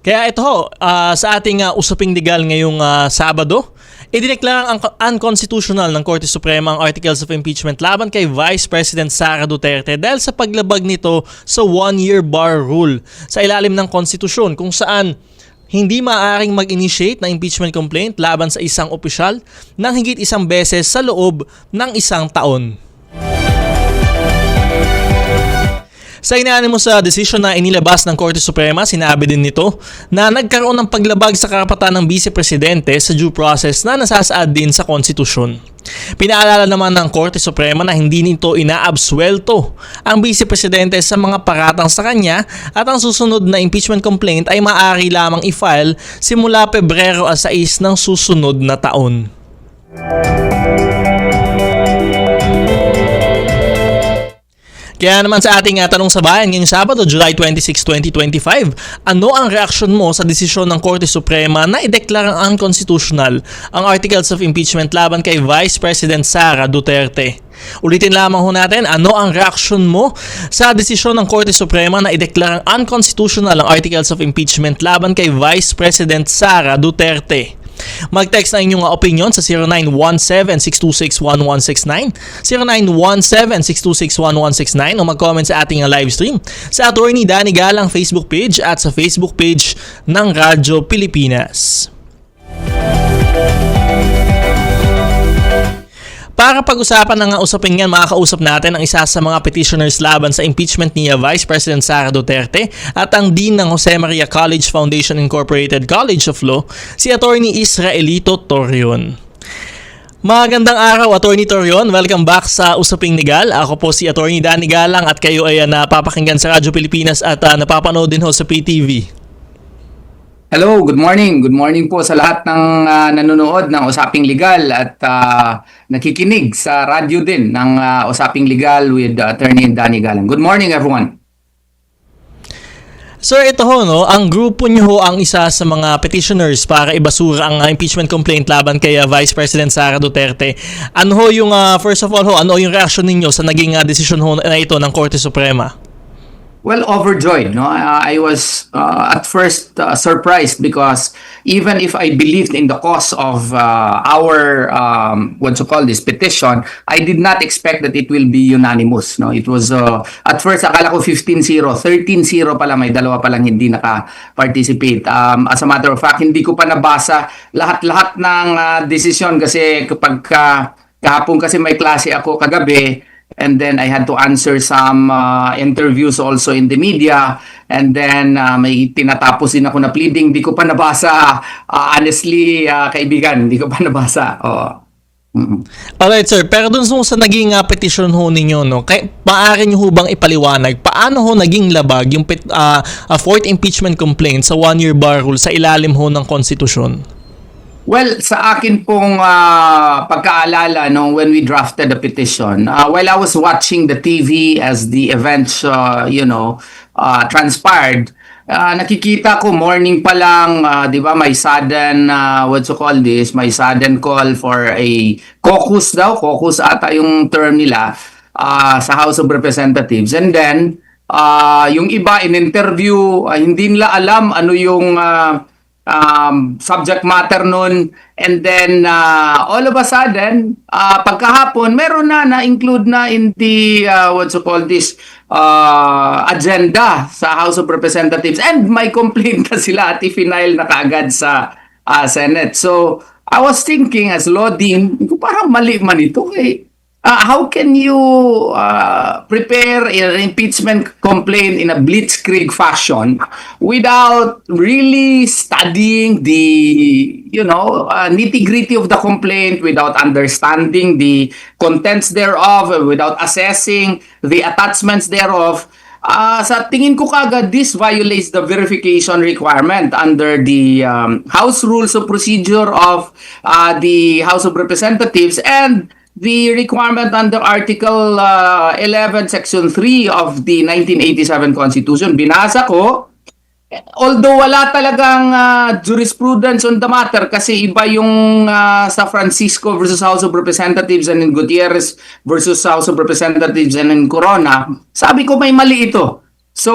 Kaya ito ho, ah, sa ating ah, usaping legal ngayong ah, Sabado, idineklara ang unconstitutional ng Korte Suprema ang Articles of Impeachment laban kay Vice President Sara Duterte dahil sa paglabag nito sa one-year bar rule sa ilalim ng konstitusyon kung saan hindi maaaring mag-initiate ng impeachment complaint laban sa isang opisyal ng higit isang beses sa loob ng isang taon. Sa inaanin mo sa desisyon na inilabas ng Korte Suprema, sinabi din nito na nagkaroon ng paglabag sa karapatan ng Vice Presidente sa due process na nasasaad din sa konstitusyon. Pinaalala naman ng Korte Suprema na hindi nito inaabswelto ang Vice Presidente sa mga paratang sa kanya at ang susunod na impeachment complaint ay maaari lamang i-file simula Pebrero 6 ng susunod na taon. Kaya naman sa ating uh, tanong sa bayan ngayong Sabado, July 26, 2025, ano ang reaksyon mo sa desisyon ng Korte Suprema na ideklarang unconstitutional ang Articles of Impeachment laban kay Vice President Sara Duterte? Ulitin lamang ho natin, ano ang reaksyon mo sa desisyon ng Korte Suprema na ideklarang unconstitutional ang Articles of Impeachment laban kay Vice President Sara Duterte? Mag-text na inyong opinion sa 0917-626-1169, 0917-626-1169 o mag-comment sa ating live stream sa Attorney Danny Galang Facebook page at sa Facebook page ng Radyo Pilipinas. Para pag-usapan ng usapin yan, makakausap natin ang isa sa mga petitioners laban sa impeachment ni Vice President Sara Duterte at ang Dean ng Jose Maria College Foundation Incorporated College of Law, si Attorney Israelito Torion. Magandang araw, Attorney Torion. Welcome back sa Usaping Legal. Ako po si Attorney Danny Galang at kayo ay uh, napapakinggan sa Radyo Pilipinas at uh, napapanood din ho sa PTV. Hello, good morning. Good morning po sa lahat ng uh, nanonood ng Usaping Legal at uh, nakikinig sa radyo din ng uh, Usaping Legal with uh, Attorney Danny Galang. Good morning everyone. Sir, ito ho, no, ang grupo niyo ho ang isa sa mga petitioners para ibasura ang uh, impeachment complaint laban kay uh, Vice President Sara Duterte. Ano ho yung, uh, first of all ho, ano yung reaction ninyo sa naging uh, decision ho na ito ng Korte Suprema? Well, overjoyed. No, uh, I was uh, at first uh, surprised because even if I believed in the cause of uh, our um, what you call this petition, I did not expect that it will be unanimous. No, it was uh, at first akala ko 15-0, 13-0 pala may dalawa pa lang hindi naka-participate. Um, as a matter of fact, hindi ko pa nabasa lahat-lahat ng uh, desisyon kasi kapag ka, kahapon kasi may klase ako kagabi and then I had to answer some uh, interviews also in the media and then uh, may tinatapos din ako na pleading di ko pa nabasa uh, honestly uh, kaibigan di ko pa nabasa oh. Mm-mm. Alright sir, pero dun sa naging uh, petition ho ninyo, no, kay, maaari nyo ho bang ipaliwanag paano ho naging labag yung pet, uh, uh, fourth impeachment complaint sa one-year bar rule sa ilalim ho ng konstitusyon? Well, sa akin pong uh, pagkaalala no, when we drafted the petition, uh, while I was watching the TV as the events, uh, you know, uh, transpired, uh, nakikita ko morning pa lang, uh, di ba, may sudden, uh, what you call this, may sudden call for a caucus daw, caucus ata yung term nila, uh, sa House of Representatives. And then, uh, yung iba in interview, uh, hindi nila alam ano yung... Uh, um, subject matter nun. And then, uh, all of a sudden, uh, pagkahapon, meron na na-include na in the, uh, what's you call this, uh, agenda sa House of Representatives. And may complaint na sila at i-final na kaagad sa uh, Senate. So, I was thinking as law dean, parang mali man ito eh Uh, how can you uh, prepare an impeachment complaint in a blitzkrieg fashion without really studying the you know uh, nitty gritty of the complaint without understanding the contents thereof without assessing the attachments thereof? Uh, sa tingin ko kagad this violates the verification requirement under the um, House Rules of Procedure of uh, the House of Representatives and the requirement under Article uh, 11, Section 3 of the 1987 Constitution. Binasa ko, although wala talagang uh, jurisprudence on the matter kasi iba yung uh, sa Francisco versus House of Representatives and in Gutierrez versus House of Representatives and in Corona, sabi ko may mali ito. So,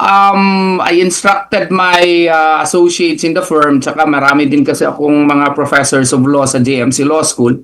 um, I instructed my uh, associates in the firm, tsaka marami din kasi akong mga professors of law sa JMC Law School,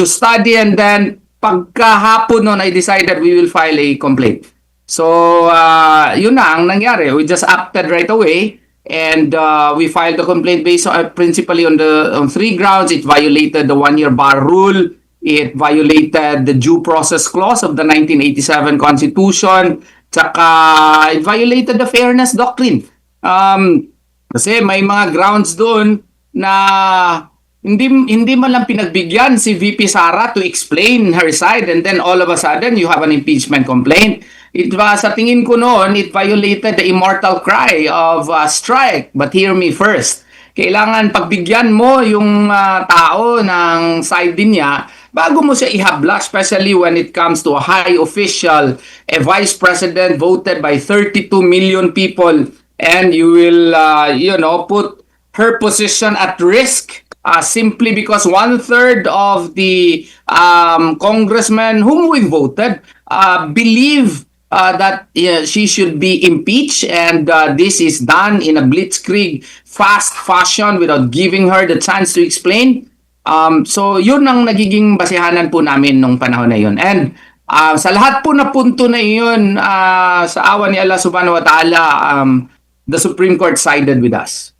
to study and then pagkahapon nun, I decided we will file a complaint. So, uh, yun na ang nangyari. We just acted right away and uh, we filed the complaint based on, principally on the on three grounds. It violated the one-year bar rule. It violated the due process clause of the 1987 Constitution. Tsaka it violated the fairness doctrine. Um, kasi may mga grounds doon na hindi hindi man lang pinagbigyan si VP Sara to explain her side and then all of a sudden you have an impeachment complaint. It was sa tingin ko noon it violated the immortal cry of uh, strike but hear me first. Kailangan pagbigyan mo yung uh, tao ng side din niya bago mo siya ihabla, especially when it comes to a high official, a vice president voted by 32 million people, and you will, uh, you know, put her position at risk uh, simply because one third of the um, congressmen whom we voted uh, believe uh, that uh, she should be impeached, and uh, this is done in a blitzkrieg, fast fashion without giving her the chance to explain. Um, so, yun ang nagiging basihanan po namin nung panahon na yun. And uh, sa lahat po na punto na yun, uh, sa awa ni Allah subhanahu wa ta'ala, um, the Supreme Court sided with us.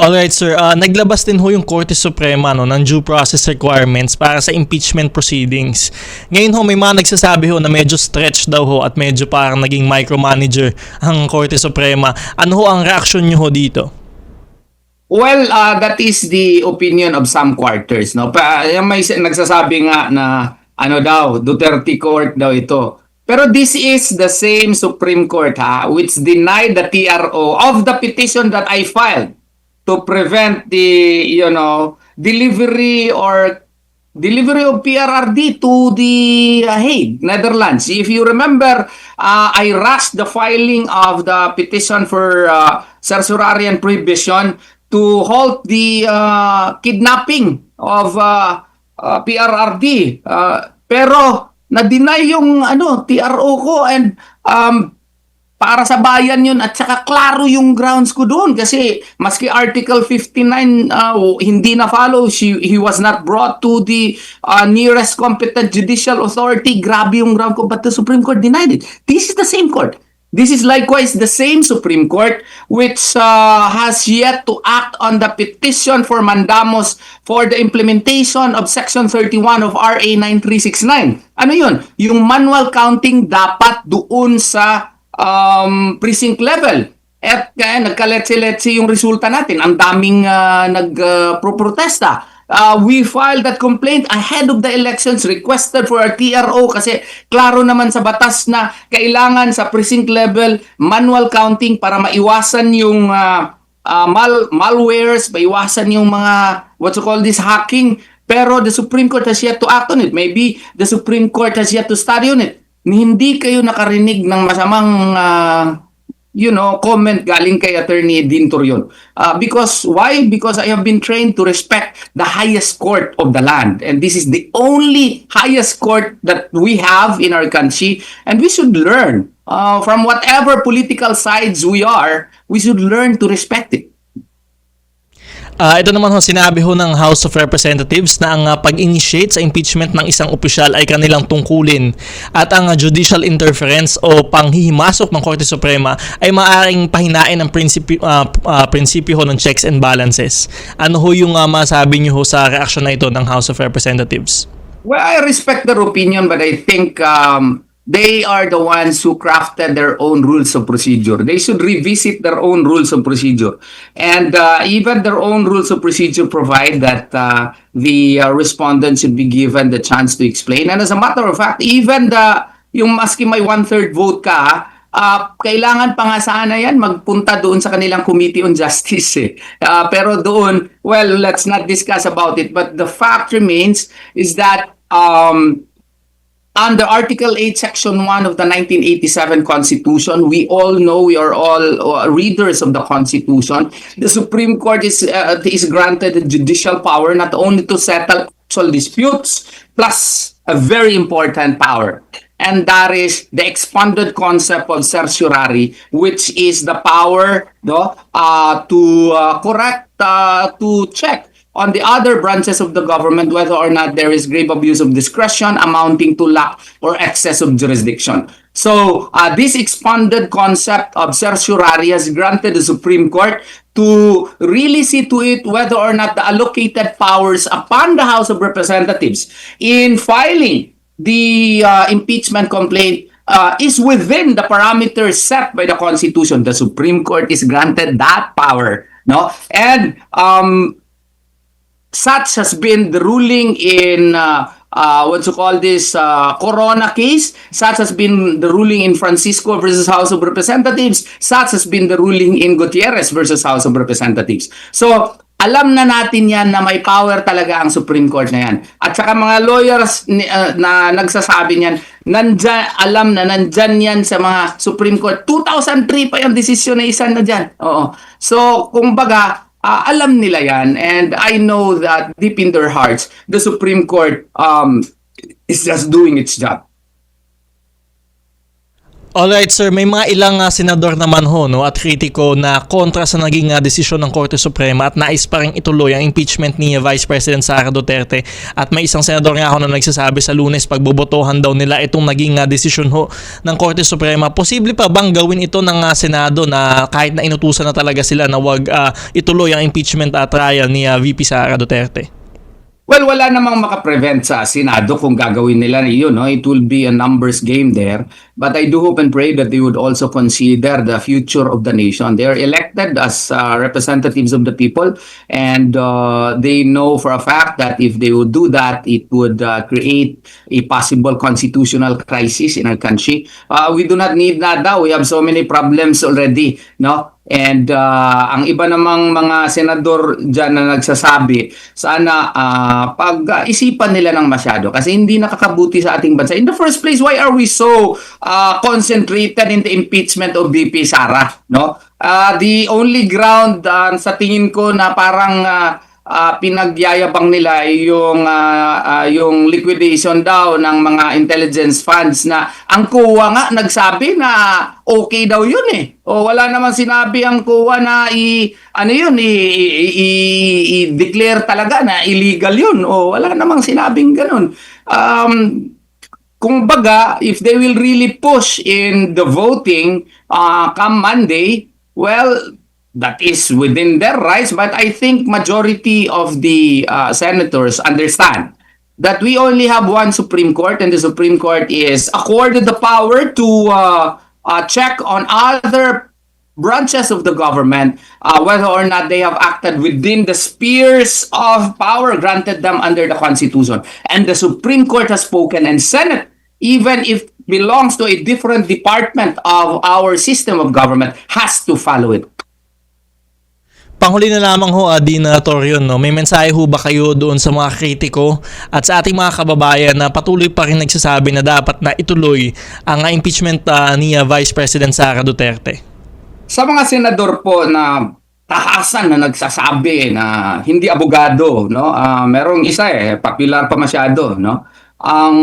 Alright sir, Ah, naglabas din ho yung Korte Suprema no, ng due process requirements para sa impeachment proceedings. Ngayon ho may mga nagsasabi ho na medyo stretch daw ho at medyo parang naging micromanager ang Korte Suprema. Ano ho ang reaction nyo ho dito? Well, uh, that is the opinion of some quarters. No? Pa, yung may nagsasabi nga na ano daw, Duterte Court daw ito. Pero this is the same Supreme Court ha, which denied the TRO of the petition that I filed to prevent the, you know, delivery or delivery of PRRD to the uh, Hague, Netherlands. If you remember, uh, I rushed the filing of the petition for uh, certiorari prohibition to halt the uh, kidnapping of uh, uh, PRRD. Uh, pero na-deny yung ano TRO ko and um, para sa bayan yun at saka klaro yung grounds ko doon. Kasi maski Article 59 uh, hindi na follow she, he was not brought to the uh, nearest competent judicial authority. Grabe yung ground ko but the Supreme Court denied it. This is the same court. This is likewise the same Supreme Court which uh, has yet to act on the petition for mandamus for the implementation of Section 31 of RA 9369 ano yun? Yung manual counting dapat doon sa um, precinct level. At kaya nagkaletse-letse yung resulta natin. Ang daming uh, nag-protesta. Uh, we filed that complaint ahead of the elections, requested for our TRO kasi klaro naman sa batas na kailangan sa precinct level manual counting para maiwasan yung uh, uh, mal malwares, maiwasan yung mga what you call this hacking. Pero the Supreme Court has yet to act on it. Maybe the Supreme Court has yet to study on it hindi kayo nakarinig ng masamang uh, you know comment galing kay attorney Dean Torion. Uh, because why? Because I have been trained to respect the highest court of the land and this is the only highest court that we have in our country and we should learn uh, from whatever political sides we are, we should learn to respect it. Ah, ito naman ho sinabi ho ng House of Representatives na ang ah, pag-initiate sa impeachment ng isang opisyal ay kanilang tungkulin at ang ah, judicial interference o panghihimasok ng Korte Suprema ay maaaring pahinain ang prinsipyo, ah, ah, prinsipyo ho ng checks and balances. Ano ho yung ah, masabi niyo ho sa reaction na ito ng House of Representatives? Well, I respect their opinion, but I think um, they are the ones who crafted their own rules of procedure. They should revisit their own rules of procedure. And uh, even their own rules of procedure provide that uh, the uh, respondent should be given the chance to explain. And as a matter of fact, even the yung maski may one-third vote ka, ah, kailangan pa nga sana yan magpunta doon sa kanilang Committee on Justice. Eh. Ah, pero doon, well, let's not discuss about it. But the fact remains is that um, under Article 8, Section 1 of the 1987 Constitution, we all know, we are all uh, readers of the Constitution. The Supreme Court is, uh, is granted judicial power not only to settle actual disputes, plus a very important power and that is the expanded concept of certiorari, which is the power no, uh, to uh, correct, uh, to check on the other branches of the government whether or not there is grave abuse of discretion amounting to lack or excess of jurisdiction. So, uh, this expanded concept of certiorari has granted the Supreme Court to really see to it whether or not the allocated powers upon the House of Representatives in filing the uh, impeachment complaint uh, is within the parameters set by the Constitution. The Supreme Court is granted that power, no? And um, such has been the ruling in uh, uh, what you call this uh, Corona case. Such has been the ruling in Francisco versus House of Representatives. Such has been the ruling in Gutierrez versus House of Representatives. So, alam na natin yan na may power talaga ang Supreme Court na yan. At saka mga lawyers ni- uh, na nagsasabi niyan, nandyan, alam na nandyan yan sa mga Supreme Court. 2003 pa yung desisyon na isa na dyan. Oo. So, kumbaga, Ah, alam nila yan and I know that deep in their hearts the Supreme Court um is just doing its job. Alright sir, may mga ilang ah, senador naman ho no, at kritiko na kontra sa naging ah, desisyon ng Korte Suprema at nais pa rin ituloy ang impeachment ni Vice President Sara Duterte. At may isang senador nga ako na nagsasabi sa lunes pagbobotohan daw nila itong naging ah, desisyon ho ng Korte Suprema. Posible pa bang gawin ito ng ah, Senado na kahit na inutusan na talaga sila na wag ah, ituloy ang impeachment at trial ni ah, VP Sara Duterte? Well, wala namang makaprevent sa Senado kung gagawin nila yun. No? It will be a numbers game there. But I do hope and pray that they would also consider the future of the nation. They are elected as uh, representatives of the people and uh, they know for a fact that if they would do that, it would uh, create a possible constitutional crisis in our country. Uh, we do not need nada. We have so many problems already. No? And uh, ang iba namang mga senador dyan na nagsasabi, sana uh, pag-isipan nila ng masyado kasi hindi nakakabuti sa ating bansa. In the first place, why are we so uh, concentrated in the impeachment of VP Sara? No? Uh, the only ground uh, sa tingin ko na parang uh, uh, pinagyayabang nila yung uh, uh, yung liquidation daw ng mga intelligence funds na ang kuwa nga nagsabi na okay daw yun eh. O wala naman sinabi ang kuwa na i ano yun i, i, i- i-declare talaga na illegal yun. O wala namang sinabing ganun. Um kung baga, if they will really push in the voting uh, come Monday, well, that is within their rights. But I think majority of the uh, senators understand that we only have one Supreme Court, and the Supreme Court is accorded the power to uh, uh, check on other branches of the government uh, whether or not they have acted within the spheres of power granted them under the Constitution. And the Supreme Court has spoken, and Senate, even if belongs to a different department of our system of government, has to follow it. Panghuli na lamang ho, uh, Dina Torion, no? may mensahe ho ba kayo doon sa mga kritiko at sa ating mga kababayan na patuloy pa rin nagsasabi na dapat na ituloy ang ah, impeachment ah, ni ah, Vice President Sara Duterte? Sa mga senador po na tahasan na nagsasabi na hindi abogado, no? Ah, merong isa eh, popular pa masyado, no? Ang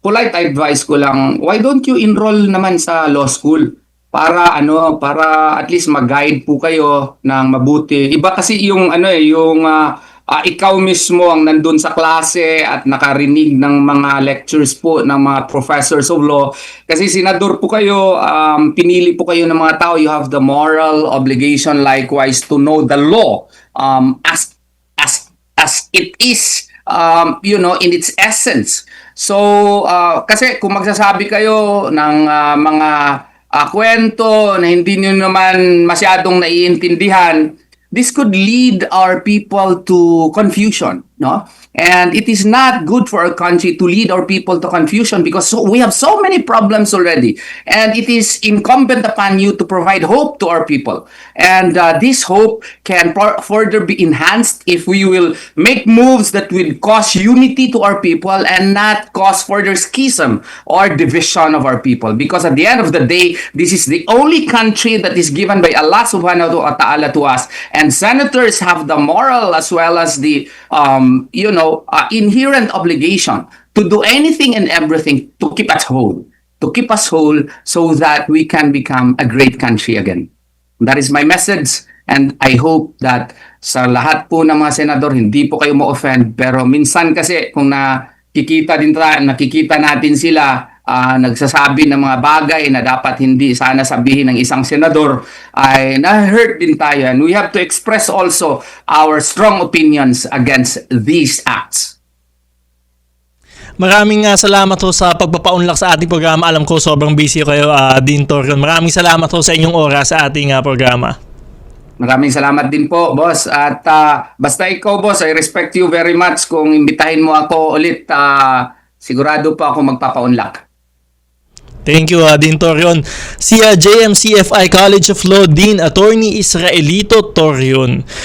polite advice ko lang, why don't you enroll naman sa law school? Para ano, para at least mag-guide po kayo ng mabuti. Iba kasi yung ano eh, yung ah, ah, ikaw mismo ang nandun sa klase at nakarinig ng mga lectures po ng mga professors of law. Kasi senador po kayo, um, pinili po kayo ng mga tao, you have the moral obligation likewise to know the law um, as as as it is um, you know in its essence. So uh, kasi kung magsasabi kayo ng uh, mga uh, kwento na hindi niyo naman masyadong naiintindihan, this could lead our people to confusion, no? And it is not good for our country to lead our people to confusion because so, we have so many problems already. And it is incumbent upon you to provide hope to our people. And uh, this hope can further be enhanced if we will make moves that will cause unity to our people and not cause further schism or division of our people. Because at the end of the day, this is the only country that is given by Allah subhanahu wa ta'ala to us. And senators have the moral as well as the, um, you know, uh, inherent obligation to do anything and everything to keep us whole, to keep us whole so that we can become a great country again. That is my message and I hope that sa lahat po ng mga senador, hindi po kayo ma-offend pero minsan kasi kung nakikita din ta- nakikita natin sila ah, nagsasabi ng mga bagay na dapat hindi sana sabihin ng isang senador ay na-hurt din tayo and we have to express also our strong opinions against these acts. Maraming ah, salamat ho sa pagpapaunlak sa ating programa. Alam ko sobrang busy kayo, ah, Dean Torion. Maraming salamat ho sa inyong oras sa ating ah, programa. Maraming salamat din po, boss. At ah, basta ikaw, boss, I respect you very much. Kung imbitahin mo ako ulit, ah, sigurado po ako magpapaunlak. Thank you, uh, Torion. Si JMCFI College of Law Dean Attorney Israelito Torion.